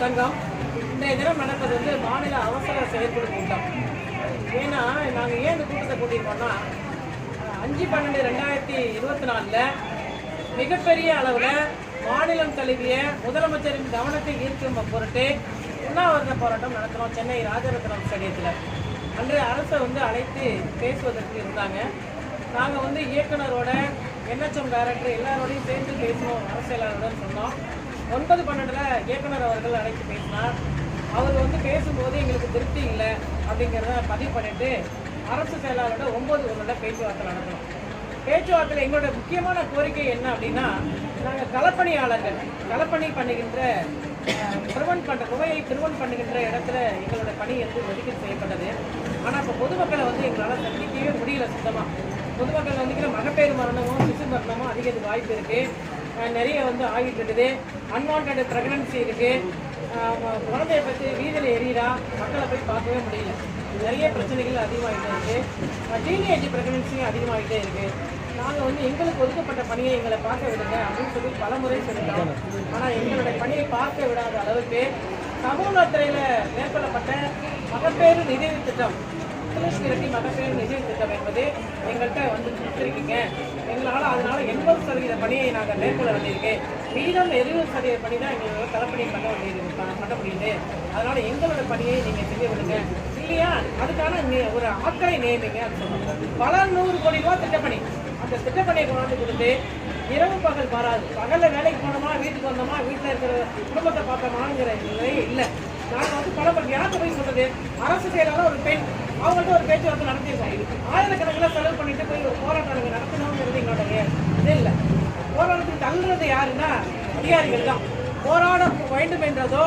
சங்கம் இன்றைய தினம் நடப்பது வந்து மாநில அவசர செயற்குழு கூட்டம். ஏன்னா நாங்கள் ஏன் இந்த கூட்டத்தை கூட்டியிருக்கோம்னா அஞ்சு பன்னெண்டு ரெண்டாயிரத்தி இருபத்தி நாலில் மிகப்பெரிய அளவில் மாநிலம் தழுவிய முதலமைச்சரின் கவனத்தை ஈர்க்கும் பொருட்டு உண்ணாவிரத போராட்டம் நடத்துகிறோம் சென்னை ராஜரத்னம் ஸ்டேடியத்தில். அன்று அரசை வந்து அழைத்து பேசுவதற்கு இருந்தாங்க. நாங்கள் வந்து இயக்குனரோட என்ஹெச்எம் டைரக்டர் எல்லாரோடையும் சேர்ந்து பேசணும் அரசியலாளருடன் சொன்னோம். ஒன்பது பன்னெண்டில் இயக்குனர் அவர்கள் அழைத்து பேசினார். அவர் வந்து பேசும்போது எங்களுக்கு திருப்தி இல்லை அப்படிங்கிறத பதிவு பண்ணிட்டு அரசு செயலாளரோட ஒன்பது ஒன்றில் பேச்சுவார்த்தை நடத்தணும். பேச்சுவார்த்தையில் எங்களோட முக்கியமான கோரிக்கை என்ன அப்படின்னா நாங்கள் களப்பணியாளர்கள் களப்பணி பண்ணுகின்ற ப்ரிவென்ட் பண்ணுற நோயை ப்ரிவென்ட் பண்ணுகின்ற இடத்துல எங்களோட பணி வந்து ஒதுக்கீடு செய்யப்பட்டது. ஆனால் இப்போ பொதுமக்களை வந்து எங்களால் சந்திக்கவே முடியல சுத்தமாக பொதுமக்கள் வந்து மகப்பேறு மரணமும் சிசு மரணமும் அதிக வாய்ப்பு இருக்குது நிறைய வந்து ஆகிட்டு இருக்குது அன்வான்ட் ப்ரெக்னன்சி இருக்குது குழந்தைய பற்றி வீதியில் எரியறா மக்களை போய் பார்க்கவே முடியல. நிறைய பிரச்சனைகள் அதிகமாகிட்டே இருக்குது டீனேஜ் ப்ரெக்னன்சியும் அதிகமாகிட்டே இருக்குது நாங்கள் வந்து எங்களுக்கு ஒதுக்கப்பட்ட பணியை எங்களை பார்க்க விடுங்க அப்படின்னு சொல்லி பல முறை சொல்லிட்டோம். ஆனால் எங்களுடைய பணியை பார்க்க விடாத அளவுக்கு சமூகத்துறையில் மேற்கொள்ளப்பட்ட மகப்பேறு நிதி திட்டம் துளசி மகப்பேறு நிதியுதவி திட்டம் என்பது எங்கள்கிட்ட வந்து கொடுத்துருக்கீங்க. எங்களால் அதனால் எண்பது சதவீத பணியை நாங்கள் மேற்கொள்ள வேண்டியிருக்கு. மீதம் எழுபது சதவீத பணி தான் எங்களோட களப்பணி பண்ண வேண்டியிருக்கு பண்ண முடியுது அதனால் எங்களோட பணியை நீங்கள் செய்ய விடுங்க. இல்லையா? அதுக்கான ஒரு ஆட்களை நியமிங்க அது பல நூறு கோடி ரூபா திட்டப்பணி. அந்த திட்டப்பணியை கொண்டாந்து கொடுத்து இரவு பகல் வராது பகலில் வேலைக்கு போனோமா வீட்டுக்கு வந்தோமா வீட்டில் இருக்கிற குடும்பத்தை பார்த்தோமாங்கிற நிலையே இல்லை. நாங்கள் வந்து பல பல போய் சொல்கிறது அரசு செயலாளர் ஒரு பெண். அவங்கள்ட்ட ஒரு பேச்சுவார்த்தை நடத்தி ஆயிரக்கணக்கில் செலவு பண்ணிட்டு போய் ஒரு போராட்டம் நாங்கள் நடத்தணுங்கிறது எங்களுடைய இது இல்லை. போராட்டத்துக்கு தள்ளுறது யாருன்னா அதிகாரிகள் தான். போராட வேண்டும் என்றதோ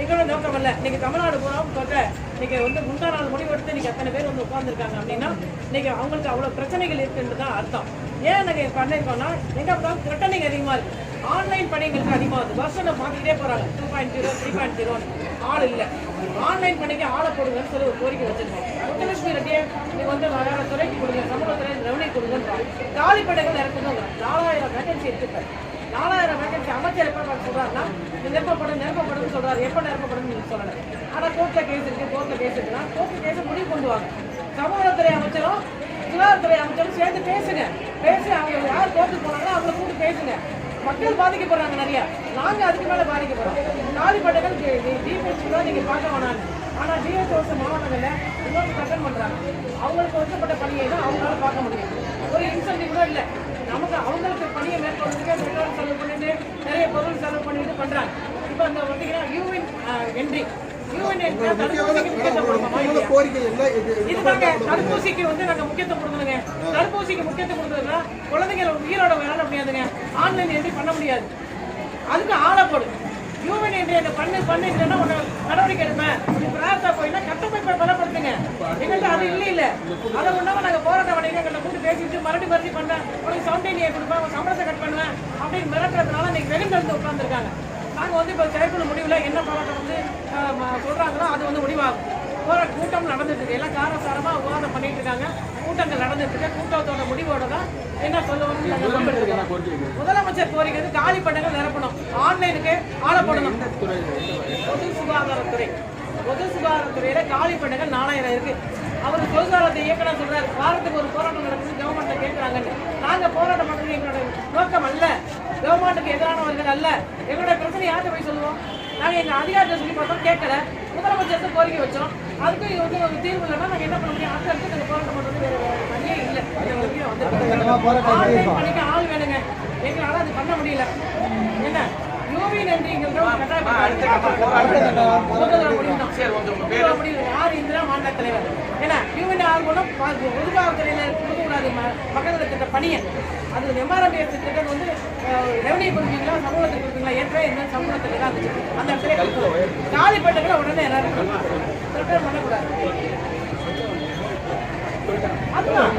எங்களோட நோக்கம் இல்லை இன்னைக்கு தமிழ்நாடு பூரா சொல்ற இன்னைக்கு வந்து முந்தா நாள் முடிவெடுத்து இன்னைக்கு அத்தனை பேர் வந்து உட்காந்துருக்காங்க அப்படின்னா இன்னைக்கு அவங்களுக்கு அவ்வளோ பிரச்சனைகள் இருக்குன்றது தான் அர்த்தம். ஏன் நாங்கள் பண்ணியிருக்கோம்னா எங்கே பார்த்தாலும் த்ரெட்டனிங் அதிகமாக இருக்குது ஆன்லைன் பணிகளுக்கு அதிகமாகுது வருஷம் மாற்றிக்கிட்டே போகிறாங்க two point zero three point zero ஆள் இல்லை. ஆன்லைன் பணிக்கு ஆளை போடுங்கன்னு சொல்லி ஒரு கோரிக்கை வச்சுருக்கோம் முத்துலட்சுமி ரெட்டியை வந்து வேற துறைக்கு கொடுங்க சமூகத்துறை ரெவன்யூ கொடுங்கன்னு காலி படைகள் நாலாயிரம் வேகன்சி இருக்கு நாலாயிரம் வேகன்சி அமைச்சர் எப்போ பார்க்க சொல்றாருன்னா இது நிரப்பப்படும் நிரப்பப்படும் சொல்கிறாரு எப்போ நிரப்பப்படும் நீங்க சொல்லல. ஆனால் கோர்ட்ல கேஸ் இருக்கு கோர்ட்ல கேஸ் இருக்குன்னா கோர்ட்ல கேஸ் முடிவு கொண்டு வாங்க. சமூகத்துறை அமைச்சரும் சுகாதாரத்துறை அமைச்சரும் சேர்ந்து பேசுங்க. பேசி அவங்க யார் கோர்ட்டுக்கு போனாங்களோ அவங்கள கூப்பிட்டு பேசுங்க. மக்கள் பாதிக்கப்படுறாங்க நிறைய. நாங்க அதுக்கு மேல பாதிக்கப்படுறோம். காலிப்பட்டைகள் டிபிஎச் கூட நீங்க பார்க்க வேணாம். ஆனா டிஎஸ்ஓஸ் மாவட்டங்கள்ல இன்னொரு கட்டன் பண்றாங்க. அவங்களுக்கு ஒதுக்கப்பட்ட பணியை தான் அவங்களால பார்க்க முடியும். ஒரு இன்சென்டிவ் கூட இல்லை. நமக்கு அவங்களுக்கு பணியை மேற்கொள்றதுக்கு பெட்ரோல் செலவு பண்ணிட்டு நிறைய பொருள் செலவு பண்ணிட்டு பண்றாங்க. இப்போ அந்த பார்த்தீங்கன்னா யூஎன் என்ட்ரி தடுப்பூசிக்கு வந்து நாங்க முக்கியத்துவம் கொடுக்கணுங்க. தடுப்பூசிக்கு முக்கியத்துவம் கொடுக்கறதுனா குழந்தைங்க உயிரோட விளையாட முடியாதுங்க. ஆன்லைன் என்ட்ரி பண்ண முடியாது. அதுக்கு ஆளை யூஎன் என்ட்ரி என்ன பண்ணு பண்ணுன்னா உன்னை நடவடிக்கை எடுப்பேன். நீ பிரார்த்தா போயினா கட்டமைப்பை பலப்படுத்துங்க. எங்கள்கிட்ட அது இல்லை இல்ல அதை ஒன்றாம நாங்கள் போராட்டம் பண்ணி எங்கள்கிட்ட கூட்டு பேசிட்டு மறுபடி மறுபடி பண்ணேன் உனக்கு சவுண்டேனியை கொடுப்பேன் உன் சம்பளத்தை கட் பண்ணுவேன் அப்படின்னு மிரட்டுறதுனால இன்னைக்கு வெகுண்டெழுந்து உட்காந்துருக்காங்க நாங்க வந்து இப்போ செயற்குழு முடிவில் என்ன போராட்டம் வந்து சொல்கிறாங்களோ அது வந்து முடிவாகும். போராட்ட கூட்டம் நடந்துட்டு இருக்கு. எல்லாம் காரசாரமா விவாதம் பண்ணிட்டு இருக்காங்க. கூட்டங்கள் நடந்துட்டு இருக்கு. கூட்டத்தோட முடிவோட தான் என்ன சொல்லுவோம்னு முதலமைச்சர் கோரிக்கை வந்து காலி பண்டங்கள் நிரப்பணும். ஆன்லைனுக்கு ஆளை போடணும். பொது சுகாதாரத்துறை. பொது சுகாதாரத்துறையில காலி பண்டங்கள் நாலாயிரம் இருக்கு. அவர் சுகாதாரத்தை இயக்கணும் சொல்றாரு. வாரத்துக்கு ஒரு போராட்டம் நடக்குது. கவர்மெண்ட்டை கேட்கறாங்கன்னு நாங்க போராட்டம் பண்றது எங்களோட நோக்கம் அல்ல. கவர்மெண்ட்டுக்கு எதிரானவர்கள் அல்ல. எங்களோட பிரச்சனை யார்கிட்ட போய் சொல்லுவோம்? நாங்க எங்க அதிகாரத்தை சொல்லி பார்த்தோம். கேட்கல. முதலமைச்சருக்கு கோரிக்கை வச்சோம். அதுக்கும் இது வந்து ஒரு தீர்வு இல்லைன்னா நாங்க என்ன பண்ண முடியும்? அடுத்த அடுத்து நாங்க போராட்டம் பண்றது வேற வழியே இல்லை. ஆன்லைன் பணிக்கு ஆள் முடியல என்ன? யூவி நன்றிங்கிறது யார் இந்திரா மாநில தலைவர்? ஏன்னா யூவின் ஆள் கூட ஒதுக்காவத்துறையில கொடுக்கக்கூடாது மக்கள் திட்ட பணியை அது எம்ஆர்எம்பிஎஸ் திட்டம் வந்து ரெவன்யூ கொடுப்பீங்களா சமூகத்துக்கு கொடுப்பீங்களா? ஏற்கனவே என்ன சமூகத்துக்கு தான் இருந்துச்சு அந்த இடத்துல. காலி உடனே எல்லாரும். சில பேர் பண்ணக்கூடாது. அதுதான்.